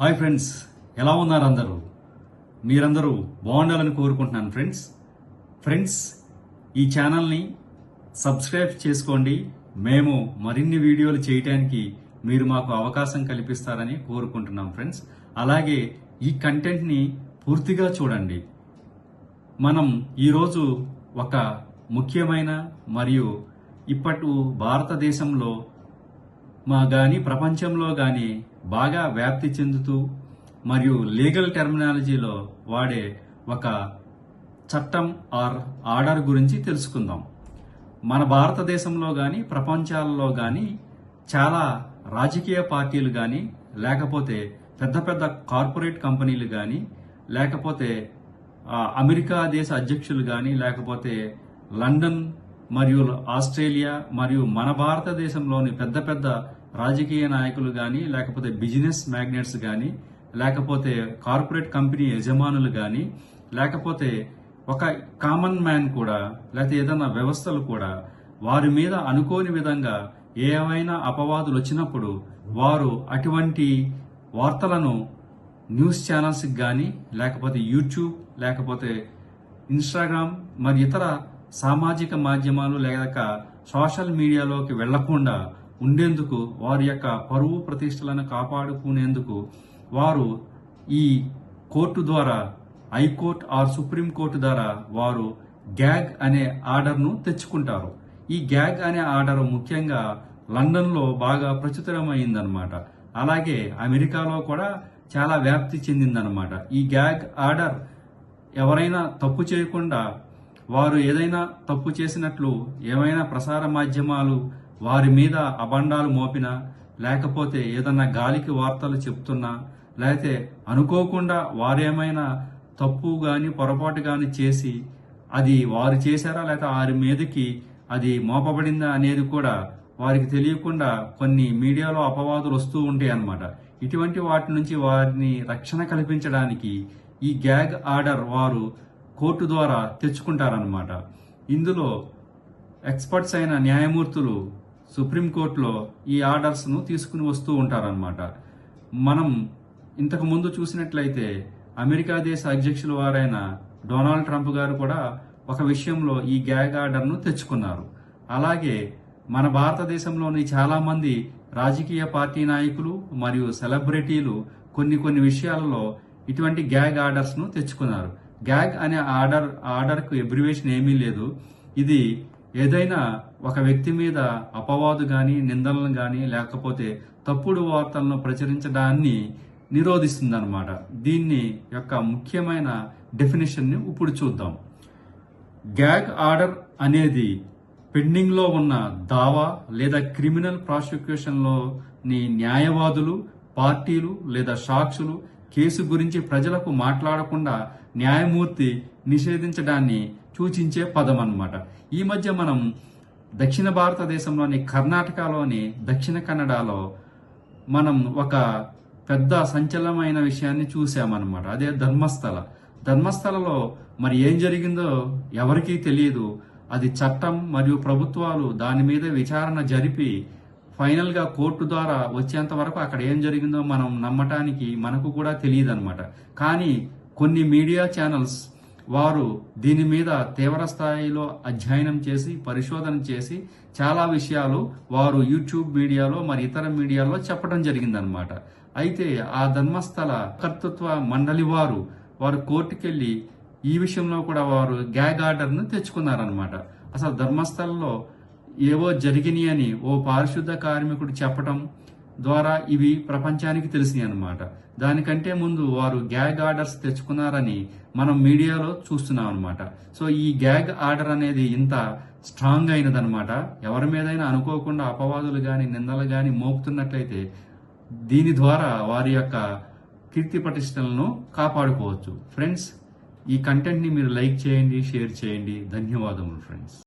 Hi friends ఎలా ఉన్నారు అందరూ? మీరందరూ బాగుండాలని కోరుకుంటున్నాను ఫ్రెండ్స్. ఫ్రెండ్స్ ఈ ఛానల్ని సబ్స్క్రైబ్ చేసుకోండి. మేము మరిన్ని వీడియోలు చేయటానికి మీరు మాకు అవకాశం కల్పిస్తారని కోరుకుంటున్నాం ఫ్రెండ్స్. అలాగే ఈ కంటెంట్ని పూర్తిగా చూడండి. మనం ఈరోజు ఒక ముఖ్యమైన మరియు ఇప్పటి భారతదేశంలో మా కానీ ప్రపంచంలో కానీ బాగా వ్యాప్తి చెందుతూ మరియు లీగల్ టెర్మినాలజీలో వాడే ఒక చట్టం ఆర్ ఆర్డర్ గురించి తెలుసుకుందాం. మన భారతదేశంలో కానీ ప్రపంచాలలో కానీ చాలా రాజకీయ పార్టీలు కానీ లేకపోతే పెద్ద పెద్ద కార్పొరేట్ కంపెనీలు కానీ లేకపోతే అమెరికా దేశ అధ్యక్షులు కానీ లేకపోతే లండన్ మరియు ఆస్ట్రేలియా మరియు మన భారతదేశంలోని పెద్ద పెద్ద రాజకీయ నాయకులు కానీ లేకపోతే బిజినెస్ మ్యాగ్నెట్స్ కానీ లేకపోతే కార్పొరేట్ కంపెనీ యజమానులు కానీ లేకపోతే ఒక కామన్ మ్యాన్ కూడా లేకపోతే ఏదైనా వ్యవస్థలు కూడా వారి మీద అనుకోని విధంగా ఏవైనా అపవాదులు వచ్చినప్పుడు వారు అటువంటి వార్తలను న్యూస్ ఛానల్స్కి కానీ లేకపోతే యూట్యూబ్ లేకపోతే ఇన్స్టాగ్రామ్ మరి ఇతర సామాజిక మాధ్యమాలు లేక సోషల్ మీడియాలోకి వెళ్ళకుండా ఉండేందుకు వారి యొక్క పరువు ప్రతిష్టలను కాపాడుకునేందుకు వారు ఈ కోర్టు ద్వారా హైకోర్టు ఆర్ సుప్రీం కోర్టు ద్వారా వారు గ్యాగ్ అనే ఆర్డర్ను తెచ్చుకుంటారు. ఈ గ్యాగ్ అనే ఆర్డర్ ముఖ్యంగా లండన్లో బాగా ప్రచురమైందనమాట అలాగే అమెరికాలో కూడా చాలా వ్యాప్తి చెందిందనమాట ఈ గ్యాగ్ ఆర్డర్ ఎవరైనా తప్పు చేయకుండా వారు ఏదైనా తప్పు చేసినట్లు ఏమైనా ప్రసార మాధ్యమాలు వారి మీద అబండాలు మోపినా లేకపోతే ఏదన్నా గాలికి వార్తలు చెప్తున్నా లేకపోతే అనుకోకుండా వారేమైనా తప్పు కానీ పొరపాటు కానీ చేసి అది వారు చేశారా లేకపోతే వారి మీదకి అది మోపబడిందా అనేది కూడా వారికి తెలియకుండా కొన్ని మీడియాలో అపవాదులు వస్తూ ఉంటాయి అన్నమాట. ఇటువంటి వాటి నుంచి వారిని రక్షణ కల్పించడానికి ఈ గ్యాగ్ ఆర్డర్ వారు కోర్టు ద్వారా తెచ్చుకుంటారనమాట ఇందులో ఎక్స్పర్ట్స్ అయిన న్యాయమూర్తులు సుప్రీంకోర్టులో ఈ ఆర్డర్స్ను తీసుకుని వస్తూ ఉంటారనమాట మనం ఇంతకు ముందు చూసినట్లయితే అమెరికా దేశ అధ్యక్షుల వారైన డొనాల్డ్ ట్రంప్ గారు కూడా ఒక విషయంలో ఈ గ్యాగ్ ఆర్డర్ను తెచ్చుకున్నారు. అలాగే మన భారతదేశంలోని చాలామంది రాజకీయ పార్టీ నాయకులు మరియు సెలబ్రిటీలు కొన్ని కొన్ని విషయాలలో ఇటువంటి గ్యాగ్ ఆర్డర్స్ను తెచ్చుకున్నారు. గ్యాగ్ అనే ఆర్డర్ ఆర్డర్కు ఎబ్రివేషన్ ఏమీ లేదు. ఇది ఏదైనా ఒక వ్యక్తి మీద అపవాదు కానీ నిందలను కానీ లేకపోతే తప్పుడు వార్తలను ప్రచురించడాన్ని నిరోధిస్తుంది దీన్ని యొక్క ముఖ్యమైన డెఫినేషన్ని ఇప్పుడు చూద్దాం. గ్యాగ్ ఆర్డర్ అనేది పెండింగ్లో ఉన్న దావా లేదా క్రిమినల్ ప్రాసిక్యూషన్లోని న్యాయవాదులు పార్టీలు లేదా సాక్షులు కేసు గురించి ప్రజలకు మాట్లాడకుండా న్యాయమూర్తి నిషేధించడాన్ని సూచించే పదం అన్నమాట ఈ మధ్య మనం దక్షిణ భారతదేశంలోని కర్ణాటకలోని దక్షిణ కన్నడలో మనం ఒక పెద్ద సంచలనమైన విషయాన్ని చూసామన్నమాట అదే ధర్మస్థల. ధర్మస్థలలో మరి ఏం జరిగిందో ఎవరికీ తెలియదు. అది చట్టం మరియు ప్రభుత్వాలు దాని మీద విచారణ జరిపి ఫైనల్గా కోర్టు ద్వారా వచ్చేంత వరకు అక్కడ ఏం జరిగిందో మనం నమ్మటానికి మనకు కూడా తెలియదు అనమాట కానీ కొన్ని మీడియా ఛానల్స్ వారు దీని మీద తీవ్ర స్థాయిలో అధ్యయనం చేసి పరిశోధన చేసి చాలా విషయాలు వారు యూట్యూబ్ మీడియాలో మరి ఇతర మీడియాలో చెప్పడం జరిగిందనమాట అయితే ఆ ధర్మస్థల కర్తృత్వ మండలి వారు వారు కోర్టుకెళ్ళి ఈ విషయంలో కూడా వారు గ్యాగ్ ఆర్డర్ను తెచ్చుకున్నారనమాట అసలు ధర్మస్థలలో ఏవో జరిగినాయి అని ఓ పారిశుద్ధ కార్మికుడు చెప్పటం ద్వారా ఇవి ప్రపంచానికి తెలిసినాయి అనమాట దానికంటే ముందు వారు గ్యాగ్ ఆర్డర్స్ తెచ్చుకున్నారని మనం మీడియాలో చూస్తున్నాం అనమాట సో ఈ గ్యాగ్ ఆర్డర్ అనేది ఇంత స్ట్రాంగ్ అయినదనమాట ఎవరి మీదైనా అనుకోకుండా అపవాదులు కానీ నిందలు కానీ మోపుతున్నట్లయితే దీని ద్వారా వారి యొక్క కీర్తి ప్రతిష్టలను కాపాడుకోవచ్చు. ఫ్రెండ్స్ ఈ కంటెంట్ని మీరు లైక్ చేయండి షేర్ చేయండి. ధన్యవాదములు ఫ్రెండ్స్.